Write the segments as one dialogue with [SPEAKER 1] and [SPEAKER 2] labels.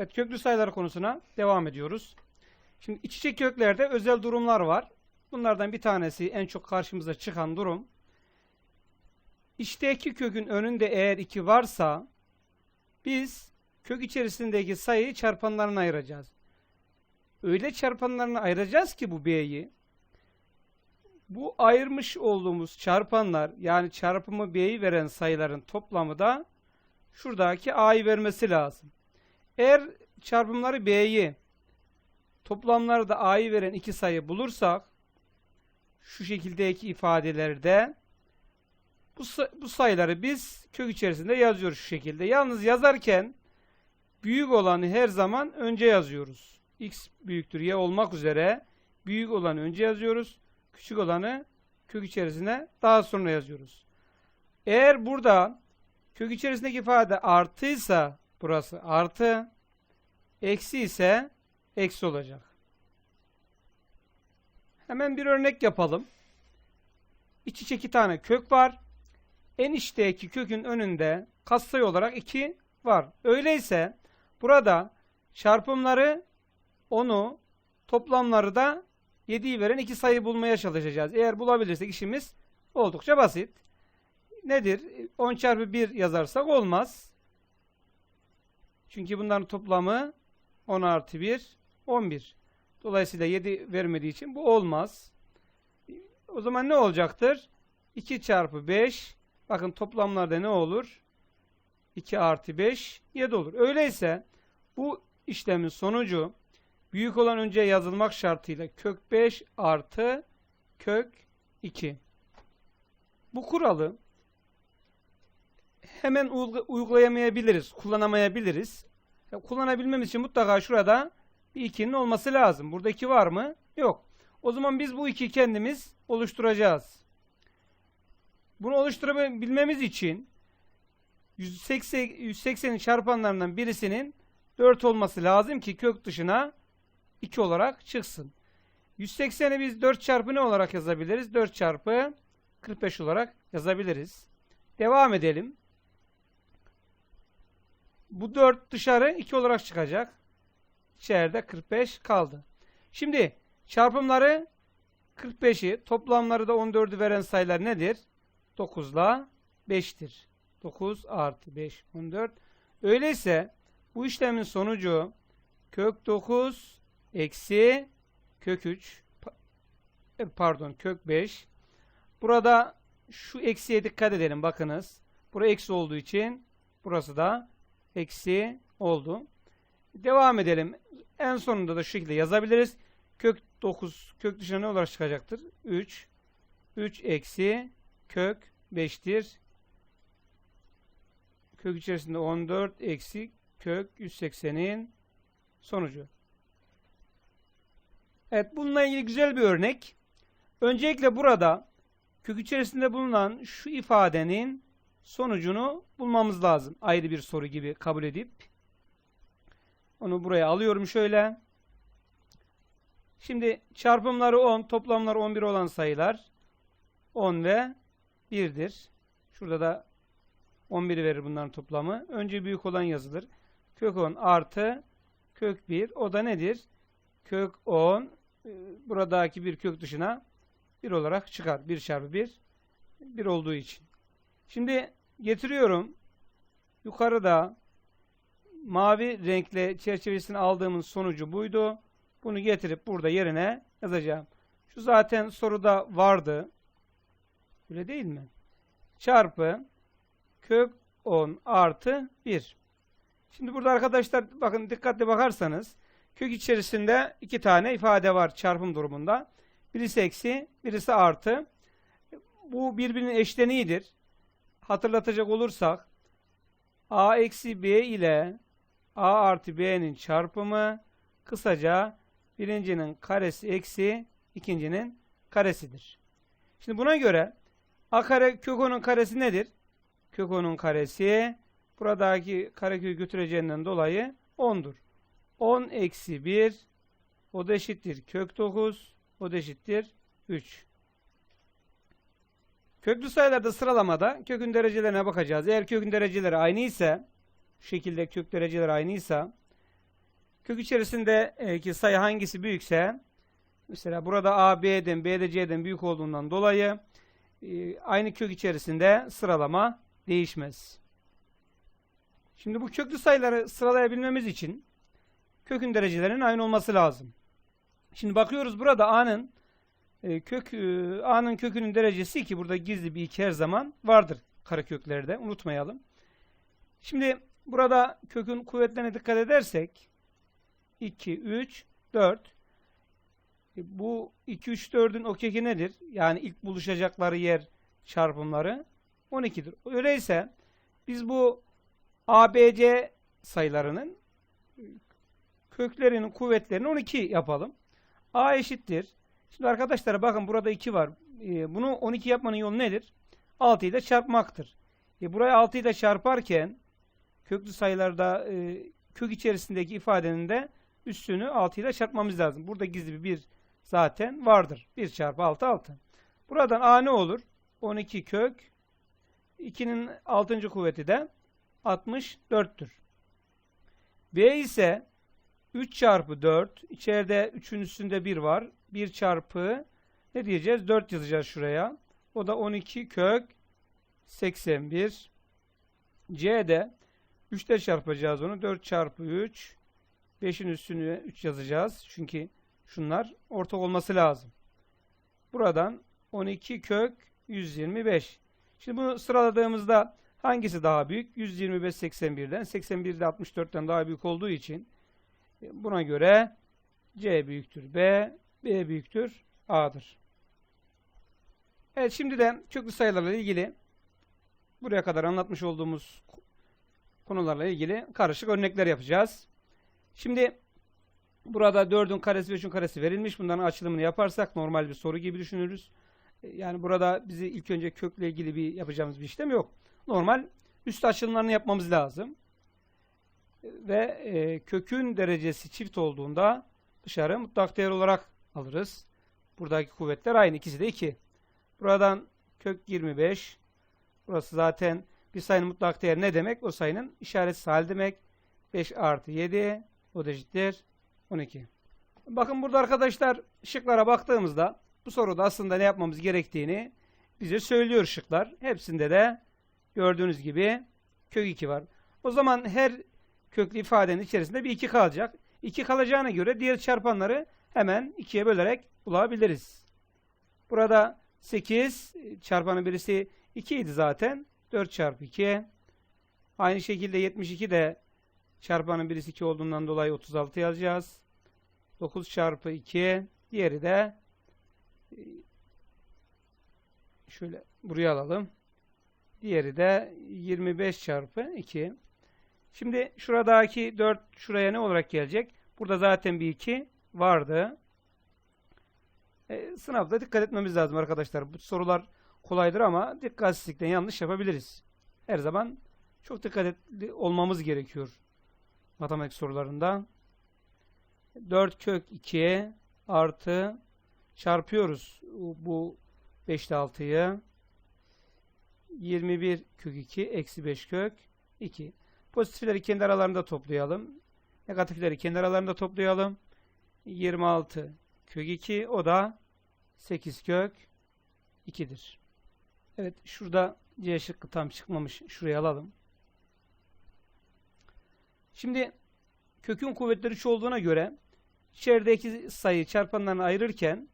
[SPEAKER 1] Evet köklü sayılar konusuna devam ediyoruz. Şimdi iç içe köklerde özel durumlar var. Bunlardan bir tanesi en çok karşımıza çıkan durum. İçteki kökün önünde eğer 2 varsa biz kök içerisindeki sayıyı çarpanlarına ayıracağız. Öyle çarpanlarına ayıracağız ki bu b'yi bu ayırmış olduğumuz çarpanlar yani çarpımı b'yi veren sayıların toplamı da şuradaki a'yı vermesi lazım. Eğer çarpımları b'yi toplamları da a'yı veren iki sayı bulursak şu şekildeki ifadelerde bu, bu sayıları biz kök içerisinde yazıyoruz şu şekilde. Yalnız yazarken büyük olanı her zaman önce yazıyoruz. x büyüktür y olmak üzere büyük olanı önce yazıyoruz. Küçük olanı kök içerisine daha sonra yazıyoruz. Eğer burada kök içerisindeki ifade artıysa burası artı, eksi ise eksi olacak. Hemen bir örnek yapalım. İç içe iki tane kök var. En içteki kökün önünde katsayı olarak 2 var. Öyleyse burada çarpımları 10'u toplamları da 7'yi veren iki sayı bulmaya çalışacağız. Eğer bulabilirsek işimiz oldukça basit. Nedir? 10 çarpı 1 yazarsak olmaz. Çünkü bunların toplamı 10 artı 1, 11. Dolayısıyla 7 vermediği için bu olmaz. O zaman ne olacaktır? 2 çarpı 5. Bakın toplamlarda ne olur? 2 artı 5, 7 olur. Öyleyse bu işlemin sonucu büyük olan önce yazılmak şartıyla kök 5 artı kök 2. Bu kuralı hemen uygu- uygulayamayabiliriz, kullanamayabiliriz. Ya, kullanabilmemiz için mutlaka şurada bir 2'nin olması lazım. Burada 2 var mı? Yok. O zaman biz bu 2'yi kendimiz oluşturacağız. Bunu oluşturabilmemiz için 180 180'in çarpanlarından birisinin 4 olması lazım ki kök dışına 2 olarak çıksın. 180'i biz 4 çarpı ne olarak yazabiliriz? 4 çarpı 45 olarak yazabiliriz. Devam edelim. Bu 4 dışarı 2 olarak çıkacak. İçeride 45 kaldı. Şimdi çarpımları 45'i toplamları da 14'ü veren sayılar nedir? 9 ile 5'tir. 9 artı 5 14. Öyleyse bu işlemin sonucu kök 9 eksi kök 3 pa- e, pardon kök 5 burada şu eksiye dikkat edelim bakınız bura eksi olduğu için burası da eksi oldu. Devam edelim. En sonunda da şu şekilde yazabiliriz. Kök 9 kök dışına ne olarak çıkacaktır? 3 3 eksi kök 5'tir kök içerisinde 14 eksi kök 180'in sonucu. Evet bununla ilgili güzel bir örnek. Öncelikle burada kök içerisinde bulunan şu ifadenin sonucunu bulmamız lazım. Ayrı bir soru gibi kabul edip. Onu buraya alıyorum şöyle. Şimdi çarpımları 10, toplamları 11 olan sayılar 10 ve 1'dir. Şurada da 11'i verir bunların toplamı. Önce büyük olan yazılır. Kök 10 artı kök 1. O da nedir? Kök 10 e, buradaki bir kök dışına 1 olarak çıkar. 1 çarpı 1 1 olduğu için. Şimdi getiriyorum. Yukarıda mavi renkle çerçevesini aldığımız sonucu buydu. Bunu getirip burada yerine yazacağım. Şu zaten soruda vardı. Öyle değil mi? Çarpı kök 10 artı 1. Şimdi burada arkadaşlar bakın dikkatli bakarsanız kök içerisinde iki tane ifade var çarpım durumunda. Birisi eksi, birisi artı. Bu birbirinin eşleniğidir. Hatırlatacak olursak a eksi b ile a artı b'nin çarpımı kısaca birincinin karesi eksi ikincinin karesidir. Şimdi buna göre a kare kök 10'un karesi nedir? Kök 10'un karesi buradaki karekökü götüreceğinden dolayı 10'dur. 10 eksi 1 o da eşittir kök 9 o da eşittir 3. Köklü sayılarda sıralamada kökün derecelerine bakacağız. Eğer kökün dereceleri aynı ise şu şekilde kök dereceleri aynıysa Kök içerisindeki sayı hangisi büyükse mesela burada A, B'den, B de C'den büyük olduğundan dolayı e, aynı kök içerisinde sıralama değişmez. Şimdi bu köklü sayıları sıralayabilmemiz için kökün derecelerinin aynı olması lazım. Şimdi bakıyoruz burada A'nın e, kök e, A'nın kökünün derecesi ki burada gizli bir iki her zaman vardır kareköklerde unutmayalım. Şimdi burada kökün kuvvetlerine dikkat edersek 2, 3, 4 e, bu 2, 3, 4'ün o kökü nedir? Yani ilk buluşacakları yer çarpımları 12'dir. Öyleyse biz bu ABC sayılarının köklerinin kuvvetlerini 12 yapalım. A eşittir. Şimdi arkadaşlar bakın burada 2 var. E, bunu 12 yapmanın yolu nedir? 6 ile çarpmaktır. E, buraya 6 ile çarparken köklü sayılarda e, kök içerisindeki ifadenin de üstünü 6 ile çarpmamız lazım. Burada gizli bir 1 zaten vardır. 1 çarpı 6 6. Buradan A ne olur? 12 kök 2'nin 6. kuvveti de 64'tür. B ise 3 çarpı 4. İçeride 3'ün üstünde 1 var. 1 çarpı ne diyeceğiz? 4 yazacağız şuraya. O da 12 kök 81. C'de 3 ile çarpacağız onu. 4 çarpı 3. 5'in üstünü 3 yazacağız. Çünkü şunlar ortak olması lazım. Buradan 12 kök 125. Şimdi bunu sıraladığımızda hangisi daha büyük? 125 81'den. 81 de 64'ten daha büyük olduğu için buna göre C büyüktür B, B büyüktür A'dır. Evet şimdi de köklü sayılarla ilgili buraya kadar anlatmış olduğumuz konularla ilgili karışık örnekler yapacağız. Şimdi burada 4'ün karesi ve 3'ün karesi verilmiş. Bunların açılımını yaparsak normal bir soru gibi düşünürüz. E, yani burada bizi ilk önce kökle ilgili bir yapacağımız bir işlem yok. Normal üst açılımlarını yapmamız lazım. Ve e, kökün derecesi çift olduğunda dışarı mutlak değer olarak alırız. Buradaki kuvvetler aynı. ikisi de 2. Buradan kök 25. Burası zaten bir sayının mutlak değeri ne demek? O sayının işareti hal demek. 5 artı 7 o da eşittir 12. Bakın burada arkadaşlar şıklara baktığımızda bu soruda aslında ne yapmamız gerektiğini bize söylüyor şıklar. Hepsinde de gördüğünüz gibi kök 2 var. O zaman her köklü ifadenin içerisinde bir 2 kalacak. 2 kalacağına göre diğer çarpanları hemen 2'ye bölerek bulabiliriz. Burada 8 çarpanın birisi 2 idi zaten. 4 çarpı 2. Aynı şekilde 72 de çarpanın birisi 2 olduğundan dolayı 36 yazacağız. 9 çarpı 2. Diğeri de şöyle buraya alalım. Diğeri de 25 çarpı 2. Şimdi şuradaki 4 şuraya ne olarak gelecek? Burada zaten bir 2 vardı. E, sınavda dikkat etmemiz lazım arkadaşlar. Bu sorular kolaydır ama dikkatsizlikten yanlış yapabiliriz. Her zaman çok dikkatli olmamız gerekiyor matematik sorularında. 4 kök 2 artı çarpıyoruz bu 5 ile 6'yı 21 kök 2 eksi 5 kök 2 pozitifleri kendi aralarında toplayalım. Negatifleri kendi aralarında toplayalım. 26 kök 2 o da 8 kök 2'dir Evet şurada C şıkkı tam çıkmamış. Şuraya alalım. Şimdi kökün kuvvetleri 3 olduğuna göre içerideki sayı çarpanlarını ayırırken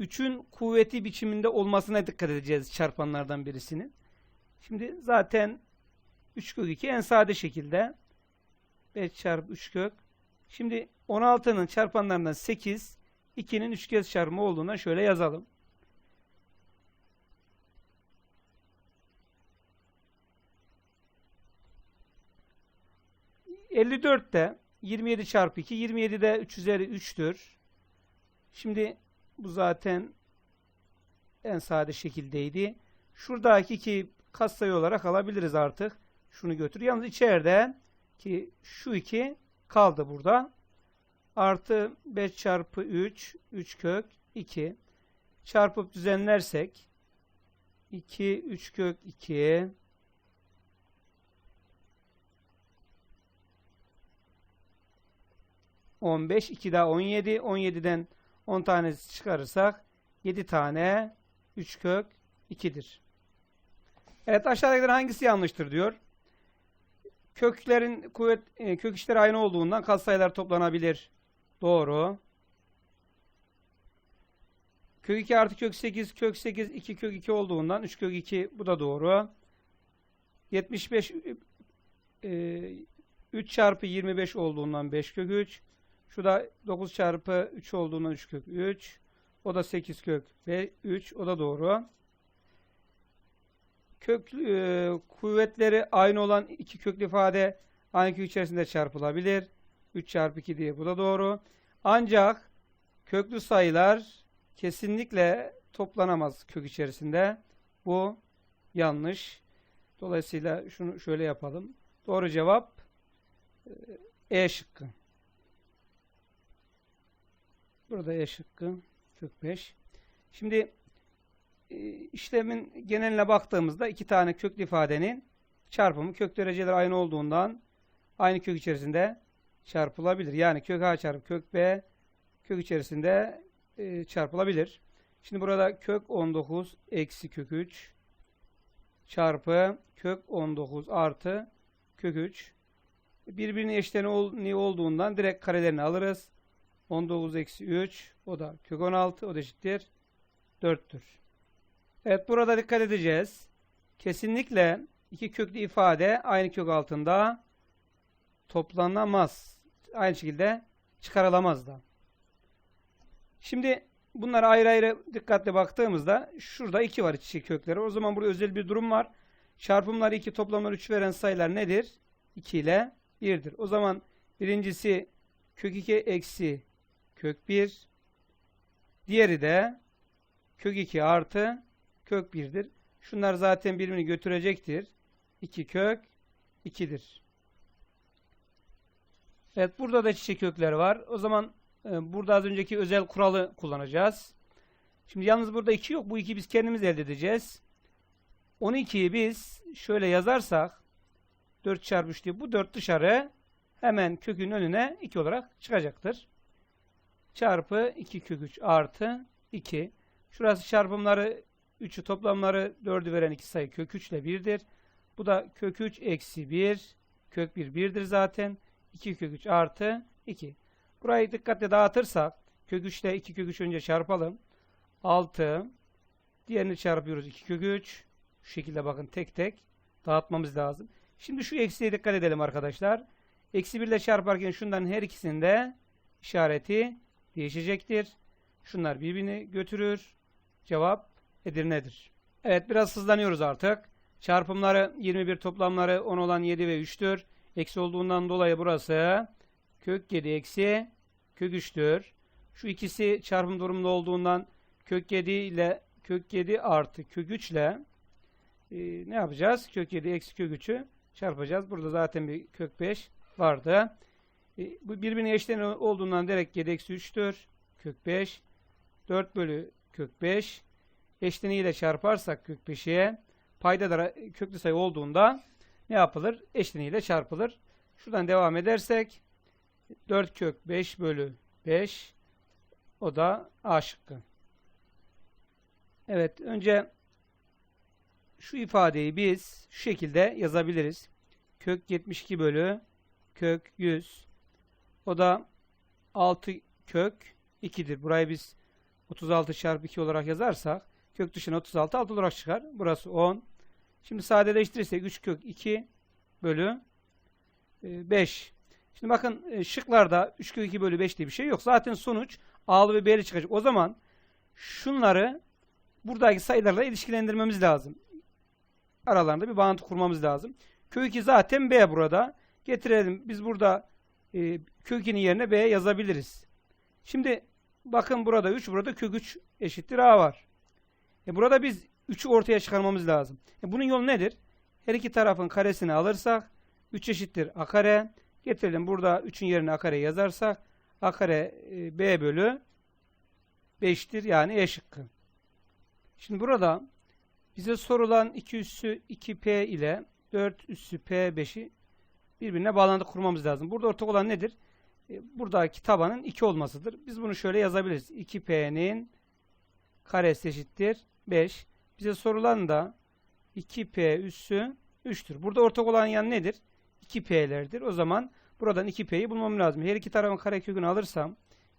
[SPEAKER 1] 3'ün kuvveti biçiminde olmasına dikkat edeceğiz çarpanlardan birisinin. Şimdi zaten 3 kök 2 en sade şekilde 5 çarpı 3 kök. Şimdi 16'nın çarpanlarından 8 2'nin 3 kez çarpımı olduğundan şöyle yazalım. ...54 de 27 çarpı 2, 27 de 3 üzeri 3'tür. Şimdi bu zaten en sade şekildeydi. Şuradaki iki katsayı olarak alabiliriz artık. Şunu götür. Yalnız içeride ki şu iki kaldı burada. Artı 5 çarpı 3, 3 kök 2. Çarpıp düzenlersek 2, 3 kök 2 15. 2 daha 17. 17'den 10 tanesi çıkarırsak 7 tane 3 kök 2'dir. Evet aşağıdakilerin hangisi yanlıştır diyor. Köklerin kuvvet e, kök içleri aynı olduğundan katsayılar toplanabilir. Doğru. Kök 2 artı kök 8 kök 8 2 kök 2 olduğundan 3 kök 2 bu da doğru. 75 e, 3 çarpı 25 olduğundan 5 kök 3. Şu da 9 çarpı 3 olduğundan 3 kök 3. O da 8 kök ve 3. O da doğru. Kök e, kuvvetleri aynı olan iki köklü ifade aynı kök içerisinde çarpılabilir. 3 çarpı 2 diye bu da doğru. Ancak köklü sayılar kesinlikle toplanamaz kök içerisinde. Bu yanlış. Dolayısıyla şunu şöyle yapalım. Doğru cevap e, E şıkkı. Burada E şıkkı kök 5. Şimdi işlemin geneline baktığımızda iki tane köklü ifadenin çarpımı kök dereceleri aynı olduğundan aynı kök içerisinde çarpılabilir. Yani kök A çarpı kök B kök içerisinde e, çarpılabilir. Şimdi burada kök 19 eksi kök 3 çarpı kök 19 artı kök 3 birbirine eşleni olduğundan direkt karelerini alırız. 19 eksi 3 o da kök 16 o da eşittir 4'tür. Evet burada dikkat edeceğiz. Kesinlikle iki köklü ifade aynı kök altında toplanamaz. Aynı şekilde çıkarılamaz da. Şimdi bunlara ayrı ayrı dikkatle baktığımızda şurada 2 var içi kökleri. O zaman burada özel bir durum var. Çarpımlar 2 toplamlar 3 veren sayılar nedir? 2 ile 1'dir. O zaman birincisi kök 2 eksi kök 1. Diğeri de kök 2 artı kök 1'dir. Şunlar zaten birbirini götürecektir. 2 kök 2'dir. Evet burada da çiçek kökleri var. O zaman e, burada az önceki özel kuralı kullanacağız. Şimdi yalnız burada 2 yok. Bu 2 biz kendimiz elde edeceğiz. 12'yi biz şöyle yazarsak 4 çarpı 3 diye bu 4 dışarı hemen kökün önüne 2 olarak çıkacaktır. Çarpı 2 kök 3 artı 2. Şurası çarpımları 3'ü toplamları 4'ü veren iki sayı kök 3 ile 1'dir. Bu da kök 3 eksi 1 kök 1 1'dir zaten. 2 kök 3 artı 2. Burayı dikkatle dağıtırsak kök 3 ile 2 kök 3 önce çarpalım. 6 diğerini çarpıyoruz 2 kök 3. Şu şekilde bakın tek tek dağıtmamız lazım. Şimdi şu eksiye dikkat edelim arkadaşlar. Eksi 1 ile çarparken şundan her ikisinde işareti değişecektir. Şunlar birbirini götürür. Cevap Edirne'dir. Evet biraz hızlanıyoruz artık. Çarpımları 21 toplamları 10 olan 7 ve 3'tür. Eksi olduğundan dolayı burası kök 7 eksi kök 3'tür. Şu ikisi çarpım durumunda olduğundan kök 7 ile kök 7 artı kök 3 ile e, ne yapacağız? Kök 7 eksi kök 3'ü çarpacağız. Burada zaten bir kök 5 vardı. E, bu birbirine eşlenen olduğundan direkt 7 eksi 3'tür. Kök 5. 4 bölü kök 5. Eşleniğiyle çarparsak kök 5'e payda da köklü sayı olduğunda ne yapılır? Eşleniğiyle çarpılır. Şuradan devam edersek 4 kök 5 bölü 5 o da A şıkkı. Evet önce şu ifadeyi biz şu şekilde yazabiliriz. Kök 72 bölü kök 100 o da 6 kök 2'dir. Burayı biz 36 çarpı 2 olarak yazarsak kök dışına 36 6 olarak çıkar. Burası 10. Şimdi sadeleştirirsek 3 kök 2 bölü 5. Şimdi bakın e, şıklarda 3 kök 2 bölü 5 diye bir şey yok. Zaten sonuç A'lı ve B'li çıkacak. O zaman şunları buradaki sayılarla ilişkilendirmemiz lazım. Aralarında bir bağıntı kurmamız lazım. Kök 2 zaten B burada. Getirelim. Biz burada e, kök 2'nin yerine B yazabiliriz. Şimdi bakın burada 3, burada kök 3 eşittir A var. E burada biz 3'ü ortaya çıkarmamız lazım. E bunun yolu nedir? Her iki tarafın karesini alırsak 3 eşittir A kare. Getirelim burada 3'ün yerine A kare yazarsak A kare e, B bölü 5'tir. Yani E şıkkı. Şimdi burada bize sorulan 2 üssü 2P ile 4 üssü P5'i birbirine bağlantı kurmamız lazım. Burada ortak olan nedir? e, buradaki tabanın 2 olmasıdır. Biz bunu şöyle yazabiliriz. 2P'nin karesi eşittir 5. Bize sorulan da 2P üssü 3'tür. Burada ortak olan yan nedir? 2P'lerdir. O zaman buradan 2P'yi bulmam lazım. Her iki tarafın karekökünü alırsam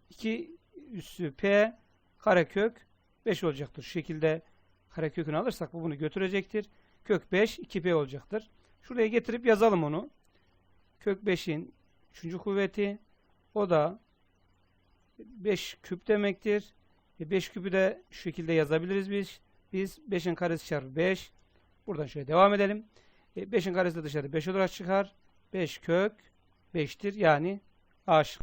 [SPEAKER 1] 2 üssü P karekök 5 olacaktır. Şu şekilde karekökünü alırsak bu bunu götürecektir. Kök 5 2P olacaktır. Şuraya getirip yazalım onu. Kök 5'in 3. kuvveti o da 5 küp demektir. E 5 küpü de şu şekilde yazabiliriz biz. Biz 5'in karesi çarpı 5. Buradan şöyle devam edelim. E 5'in karesi de dışarı 5 olarak çıkar. 5 kök 5'tir. Yani A.